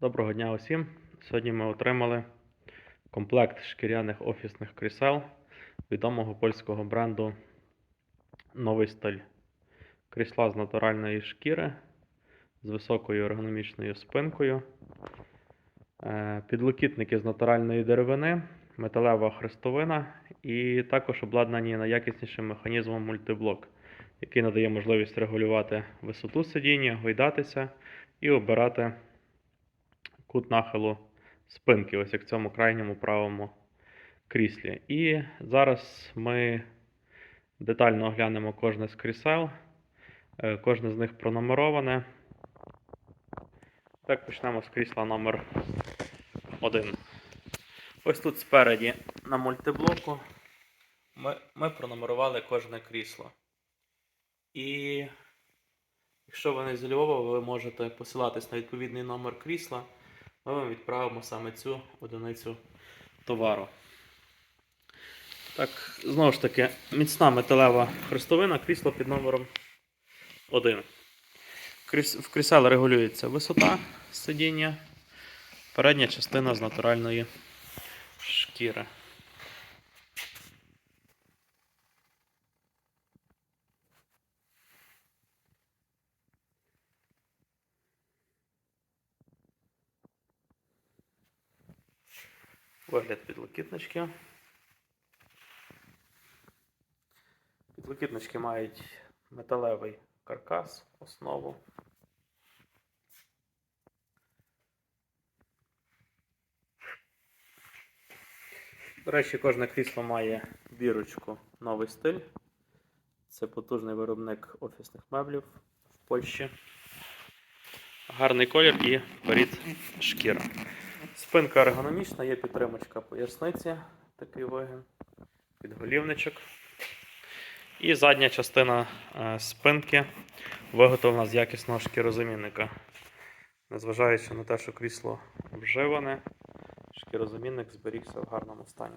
Доброго дня усім. Сьогодні ми отримали комплект шкіряних офісних крісел відомого польського бренду Новий стиль. Крісла з натуральної шкіри з високою ергономічною спинкою, е, підлокітники з натуральної деревини, металева хрестовина і також обладнані найякіснішим механізмом мультиблок, який надає можливість регулювати висоту сидіння, гойдатися і обирати кут нахилу спинки, ось як в цьому крайньому правому кріслі. І зараз ми детально оглянемо кожне з крісел. Е, Кожне з них пронумероване. Так, почнемо з крісла номер 1. Ось тут спереді на мультиблоку ми, ми пронумерували кожне крісло. І якщо ви не з Львова, ви можете посилатись на відповідний номер крісла ми відправимо саме цю одиницю товару. Так, знову ж таки, міцна металева хрестовина, крісло під номером 1. В крісел регулюється висота сидіння, передня частина з натуральної шкіри. Вигляд підлокітнички. Підлокітнички мають металевий каркас, основу. До речі, кожне крісло має бірочку новий стиль. Це потужний виробник офісних меблів в Польщі. Гарний колір і перед шкіра. Спинка ергономічна, є підтримочка поясниці, такий вигін, підголівничок. І задня частина е, спинки виготовлена з якісного шкірозамінника. Незважаючи на те, що крісло вживане, шкірозамінник зберігся в гарному стані.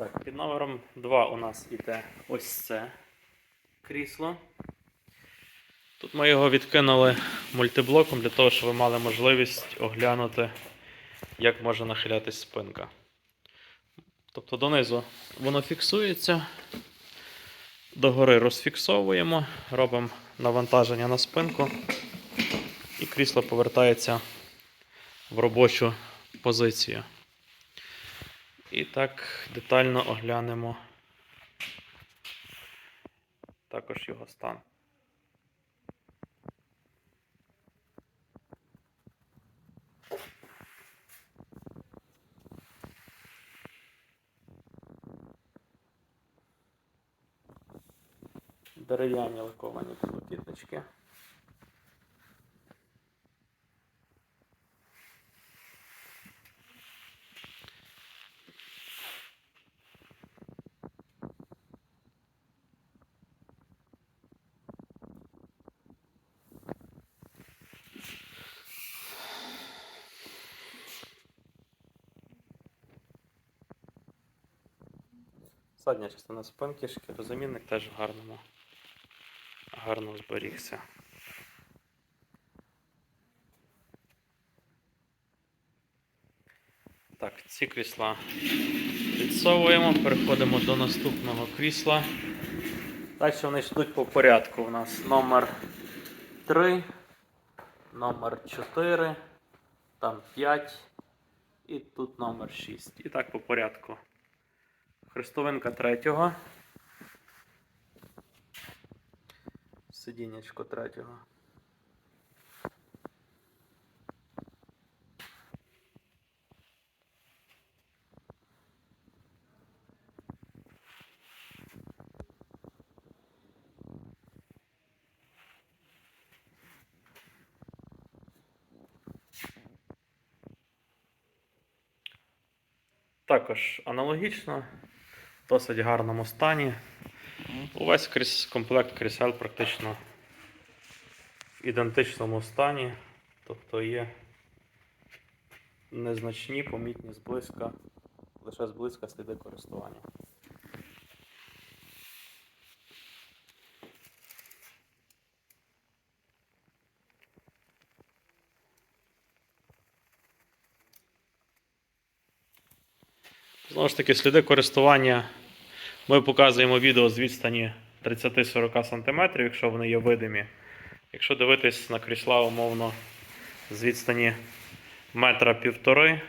Так, під номером 2 у нас іде ось це крісло. Тут ми його відкинули мультиблоком для того, щоб ви мали можливість оглянути, як може нахилятись спинка. Тобто донизу воно фіксується, догори розфіксовуємо, робимо навантаження на спинку, і крісло повертається в робочу позицію. І так детально оглянемо також його стан. Дерев'яні лаковані підлокітнички. Задня частина спинки, шкірозамінник теж в гарному, гарно зберігся. Так, ці крісла підсовуємо, переходимо до наступного крісла. Далі вони йдуть по порядку. У нас номер 3, номер 4, там 5 і тут номер 6. І так по порядку. Хрестовинка третього. Сидіннячко третього. Також аналогічно, в досить гарному стані. Увесь комплект крісел практично в ідентичному стані, тобто є незначні, помітні зблизька лише зблизька сліди користування. Знову ж таки, сліди користування ми показуємо відео з відстані 30-40 см, якщо вони є видимі. Якщо дивитись на крісла умовно з відстані метра півтори,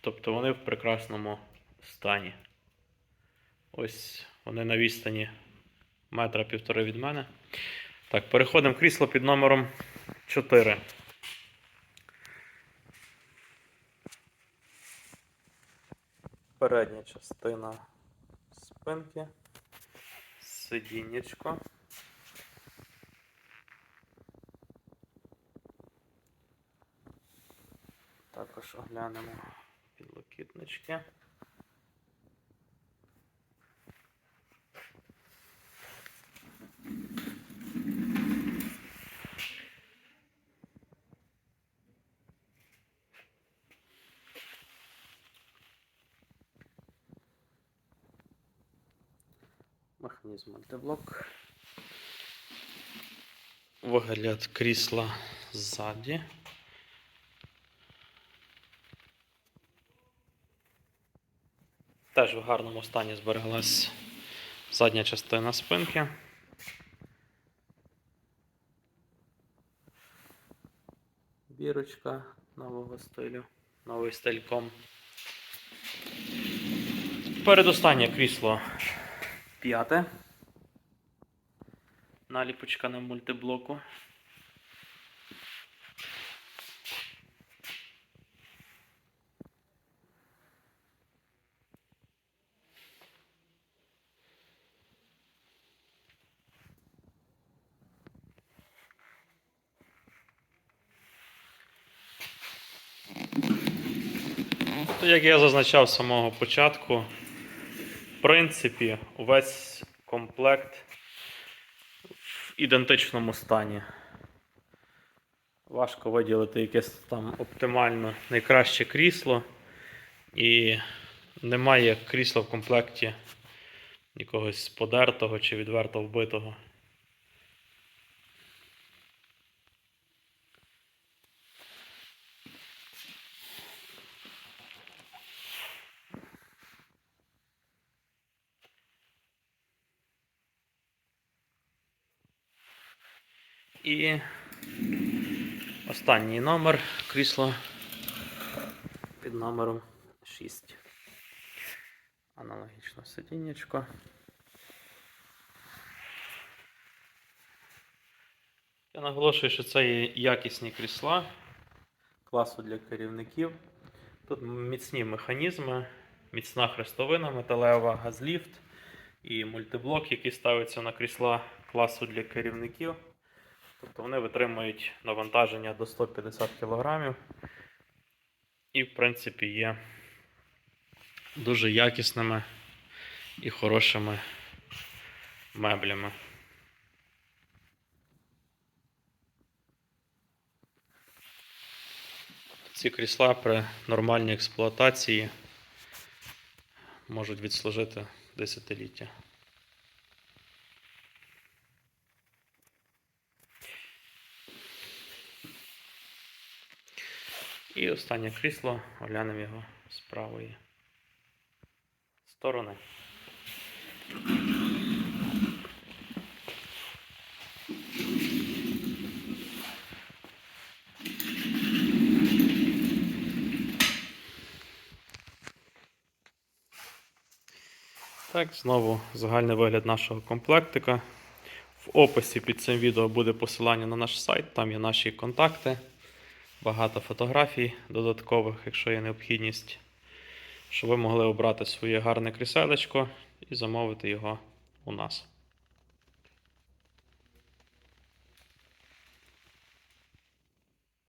тобто вони в прекрасному стані. Ось вони на відстані метра півтори від мене. Так, переходимо в крісло під номером 4. Передня частина спинки, сидіннячко. Також оглянемо підлокітнички. Механізм мультиблок. Вигляд крісла ззаді. Теж в гарному стані збереглась задня частина спинки. Бірочка нового стилю, новий стильком. Передостаннє крісло п'яте. Наліпочка на мультиблоку. Як я зазначав з самого початку, принципі, увесь комплект в ідентичному стані. Важко виділити якесь там оптимально найкраще крісло. І немає крісла в комплекті якогось подертого чи відверто вбитого. І останній номер крісла під номером 6. Аналогічно сидіннячко. Я наголошую, що це є якісні крісла класу для керівників. Тут міцні механізми, міцна хрестовина металева, газліфт і мультиблок, який ставиться на крісла класу для керівників. Тобто вони витримують навантаження до 150 кг і, в принципі, є дуже якісними і хорошими меблями. Ці крісла при нормальній експлуатації можуть відслужити десятиліття. І останнє крісло, оглянемо його з правої сторони. Так, знову загальний вигляд нашого комплектика. В описі під цим відео буде посилання на наш сайт, там є наші контакти, багато фотографій додаткових, якщо є необхідність, щоб ви могли обрати своє гарне кріселечко і замовити його у нас.